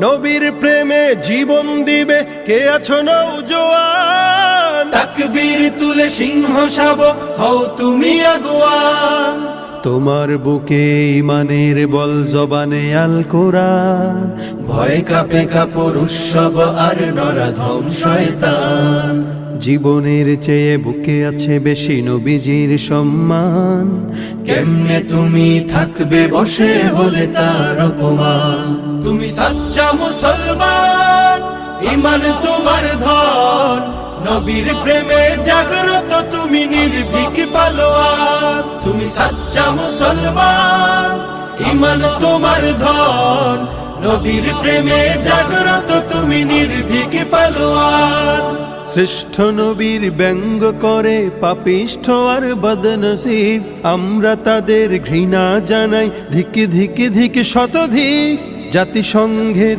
নবীর প্রেমে জীবন দিবে। কে আছো নৌজোয়ান তাকবীর তুলে সিংহ শাবক হও তুমি আগুয়ান। তোমার বুকে ইমানের বল জবানে আল কোরআন। ভয় কাপে কাপড় উৎসব, আর নরাধম শয়তান। জীবনের চেয়ে বুকে আছে বেশি নবীজির সম্মান। কেমনে তুমি থাকবে বসে হলে তার অপমান? তুমি সাচ্চা মুসলমান, ইমান তোমার ধন। নবীর প্রেমে জাগ্রত তুমি নির্ভীক পালোয়ান। তুমি সাচ্চা মুসলমান, ইমান তোমার ধন। নবীর প্রেমে জাগ্রত তুমি নির্ভীক পালোয়ান। শ্রেষ্ঠ নবীর ব্যঙ্গ করে পাপিষ্ঠ আর বদনসিব। আমরা তাদের ঘৃণা জানাই, ধিকে ধিকে ধিকে শতধিক। জাতিসংঘের